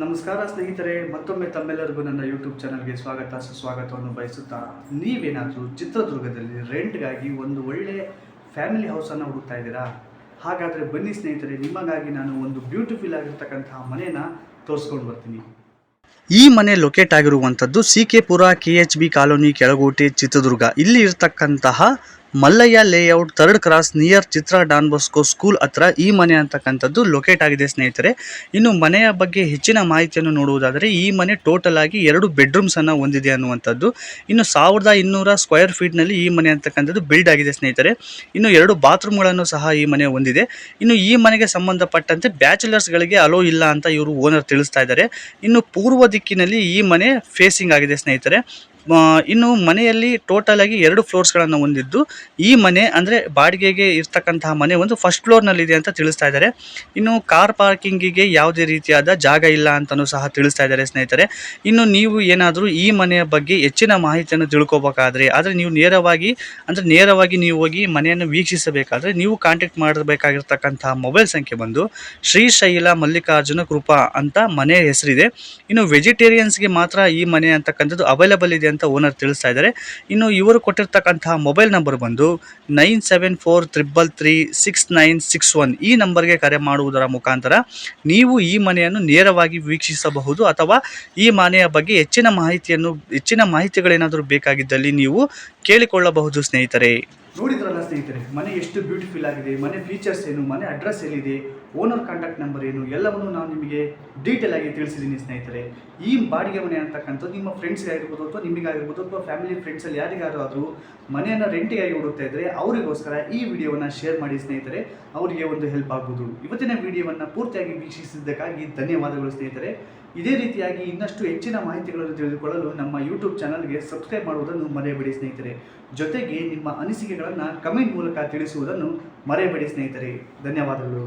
ನಮಸ್ಕಾರ ಸ್ನೇಹಿತರೆ, ಮತ್ತೊಮ್ಮೆ ತಮ್ಮೆಲ್ಲರಿಗೂ ನನ್ನ ಯೂಟ್ಯೂಬ್ ಚಾನಲ್ಗೆ ಸ್ವಾಗತ, ಸುಸ್ವಾಗತವನ್ನು ಬಯಸುತ್ತಾ ನೀವೇನಾದರೂ ಚಿತ್ರದುರ್ಗದಲ್ಲಿ ರೆಂಟ್ಗಾಗಿ ಒಂದು ಒಳ್ಳೆ ಫ್ಯಾಮಿಲಿ ಹೌಸನ್ನು ಹುಡುಕ್ತಾ ಇದ್ದೀರಾ? ಹಾಗಾದರೆ ಬನ್ನಿ ಸ್ನೇಹಿತರೆ, ನಿಮಗಾಗಿ ನಾನು ಒಂದು ಬ್ಯೂಟಿಫುಲ್ ಆಗಿರ್ತಕ್ಕಂತಹ ಮನೆಯನ್ನು ತೋರಿಸ್ಕೊಂಡು ಬರ್ತೀನಿ. ಈ ಮನೆ ಲೊಕೇಟ್ ಆಗಿರುವಂಥದ್ದು C K Pura K H B colony Kelagote Chitradurga. ಇಲ್ಲಿ ಇರ್ತಕ್ಕಂತಹ Mallayya layout third cross near Chitra Don Bosco school ಹತ್ರ ಈ ಮನೆ ಅಂತಕ್ಕಂಥದ್ದು ಲೊಕೇಟ್ ಆಗಿದೆ ಸ್ನೇಹಿತರೆ. ಇನ್ನು ಮನೆಯ ಬಗ್ಗೆ ಹೆಚ್ಚಿನ ಮಾಹಿತಿಯನ್ನು ನೋಡುವುದಾದರೆ ಈ ಮನೆ ಟೋಟಲ್ ಆಗಿ ಎರಡು ಬೆಡ್ರೂಮ್ಸ್ ಅನ್ನು ಹೊಂದಿದೆ ಅನ್ನುವಂಥದ್ದು. ಇನ್ನು ಸಾವಿರದ ಇನ್ನೂರ ಸ್ಕ್ವೇರ್ ಫೀಟ್ನಲ್ಲಿ ಈ ಮನೆ ಅಂತಕ್ಕಂಥದ್ದು ಬಿಲ್ಡ್ ಆಗಿದೆ ಸ್ನೇಹಿತರೆ. ಇನ್ನು ಎರಡು ಬಾತ್ರೂಮ್ಗಳನ್ನು ಸಹ ಈ ಮನೆ ಹೊಂದಿದೆ. ಇನ್ನು ಈ ಮನೆಗೆ ಸಂಬಂಧಪಟ್ಟಂತೆ ಬ್ಯಾಚುಲರ್ಸ್ಗಳಿಗೆ ಅಲೋ ಇಲ್ಲ ಅಂತ ಇವರು ಓನರ್ ತಿಳಿಸ್ತಾ ಇದ್ದಾರೆ. ಇನ್ನು ಪೂರ್ವ ದಿಕ್ಕಿನಲ್ಲಿ ಈ ಮನೆ ಫೇಸಿಂಗ್ ಆಗಿದೆ ಸ್ನೇಹಿತರೆ. ಇನ್ನು ಮನೆಯಲ್ಲಿ ಟೋಟಲ್ ಆಗಿ ಎರಡು ಫ್ಲೋರ್ಸ್ಗಳನ್ನು ಹೊಂದಿದ್ದು, ಈ ಮನೆ ಅಂದರೆ ಬಾಡಿಗೆಗೆ ಇರ್ತಕ್ಕಂತಹ ಮನೆ ಒಂದು ಫಸ್ಟ್ ಫ್ಲೋರ್ನಲ್ಲಿದೆ ಅಂತ ತಿಳಿಸ್ತಾ ಇದ್ದಾರೆ. ಇನ್ನು ಕಾರ್ ಪಾರ್ಕಿಂಗಿಗೆ ಯಾವುದೇ ರೀತಿಯಾದ ಜಾಗ ಇಲ್ಲ ಅಂತಲೂ ಸಹ ತಿಳಿಸ್ತಾ ಇದ್ದಾರೆ ಸ್ನೇಹಿತರೆ. ಇನ್ನು ನೀವು ಏನಾದರೂ ಈ ಮನೆಯ ಬಗ್ಗೆ ಹೆಚ್ಚಿನ ಮಾಹಿತಿಯನ್ನು ತಿಳ್ಕೊಬೇಕಾದ್ರೆ, ಆದರೆ ನೀವು ನೇರವಾಗಿ, ಅಂದರೆ ನೇರವಾಗಿ ನೀವು ಹೋಗಿ ಮನೆಯನ್ನು ವೀಕ್ಷಿಸಬೇಕಾದ್ರೆ ನೀವು ಕಾಂಟ್ಯಾಕ್ಟ್ ಮಾಡಬೇಕಾಗಿರ್ತಕ್ಕಂತಹ ಮೊಬೈಲ್ ಸಂಖ್ಯೆ ಬಂದು ಶ್ರೀಶೈಲ ಮಲ್ಲಿಕಾರ್ಜುನ ಕೃಪಾ ಅಂತ ಮನೆ ಹೆಸರಿದೆ. ಇನ್ನು ವೆಜಿಟೇರಿಯನ್ಸ್ಗೆ ಮಾತ್ರ ಈ ಮನೆ ಅಂತಕ್ಕಂಥದ್ದು ಅವೈಲಬಲ್ ಇದೆ ಅಂತ ಓನರ್ ತಿಳಿಸ್ತಾ ಇದ್ದಾರೆ. ಇನ್ನು ಇವರು ಕೊಟ್ಟಿರ್ತಕ್ಕಂತಹ ಮೊಬೈಲ್ ನಂಬರ್ ಬಂದು nine seven four triple three six nine six one ಈ ನಂಬರ್ಗೆ ಕರೆ ಮಾಡುವುದರ ಮುಖಾಂತರ ನೀವು ಈ ಮನೆಯನ್ನು ನೇರವಾಗಿ ವೀಕ್ಷಿಸಬಹುದು ಅಥವಾ ಈ ಮನೆಯ ಬಗ್ಗೆ ಹೆಚ್ಚಿನ ಮಾಹಿತಿಯನ್ನು, ಹೆಚ್ಚಿನ ಮಾಹಿತಿಗಳೇನಾದರೂ ಬೇಕಾಗಿದ್ದಲ್ಲಿ ನೀವು ಕೇಳಿಕೊಳ್ಳಬಹುದು ಸ್ನೇಹಿತರೆ. ನೋಡಿದ್ರಲ್ಲ ಸ್ನೇಹಿತರೆ, ಮನೆ ಎಷ್ಟು ಬ್ಯೂಟಿಫುಲ್ ಆಗಿದೆ, ಮನೆ ಫೀಚರ್ಸ್ ಏನು, ಮನೆ ಅಡ್ರೆಸ್ ಎಲ್ಲಿದೆ ಓನರ್ ಕಾಂಟ್ಯಾಕ್ಟ್ ನಂಬರ್ ಏನು, ಎಲ್ಲವನ್ನು ನಾನು ನಿಮಗೆ ಡೀಟೇಲ್ ಆಗಿ ತಿಳಿಸಿದ್ದೀನಿ ಸ್ನೇಹಿತರೆ. ಈ ಬಾಡಿಗೆ ಮನೆ ಅಂತಕ್ಕಂಥದ್ದು ನಿಮ್ಮ ಫ್ರೆಂಡ್ಸ್ಗೆ ಆಗಿರ್ಬೋದು ಅಥವಾ ನಿಮಗಾಗಿರ್ಬೋದು ಅಥವಾ ಫ್ಯಾಮಿಲಿ ಫ್ರೆಂಡ್ಸಲ್ಲಿ ಯಾರಿಗಾದ್ರೂ ಮನೆಯನ್ನು ರೆಂಟಿಗಾಗಿ ಹುಡುಕ್ತಾ ಇದ್ದರೆ ಅವರಿಗೋಸ್ಕರ ಈ ವಿಡಿಯೋವನ್ನು ಶೇರ್ ಮಾಡಿ ಸ್ನೇಹಿತರೆ, ಅವರಿಗೆ ಒಂದು ಹೆಲ್ಪ್ ಆಗ್ಬೋದು ಇವತ್ತಿನ ವಿಡಿಯೋವನ್ನು ಪೂರ್ತಿಯಾಗಿ ವೀಕ್ಷಿಸಿದ್ದಕ್ಕಾಗಿ ಧನ್ಯವಾದಗಳು ಸ್ನೇಹಿತರೆ. ಇದೇ ರೀತಿಯಾಗಿ ಇನ್ನಷ್ಟು ಹೆಚ್ಚಿನ ಮಾಹಿತಿಗಳನ್ನು ತಿಳಿದುಕೊಳ್ಳಲು ನಮ್ಮ ಯೂಟ್ಯೂಬ್ ಚಾನಲ್ಗೆ ಸಬ್ಸ್ಕ್ರೈಬ್ ಮಾಡುವುದನ್ನು ಮರೆಯಬೇಡಿ ಸ್ನೇಹಿತರೆ. ಜೊತೆಗೆ ನಿಮ್ಮ ಅನಿಸಿಕೆಗಳನ್ನು ಕಮೆಂಟ್ ಮೂಲಕ ತಿಳಿಸುವುದನ್ನು ಮರೆಯಬೇಡಿ ಸ್ನೇಹಿತರೆ. ಧನ್ಯವಾದಗಳು.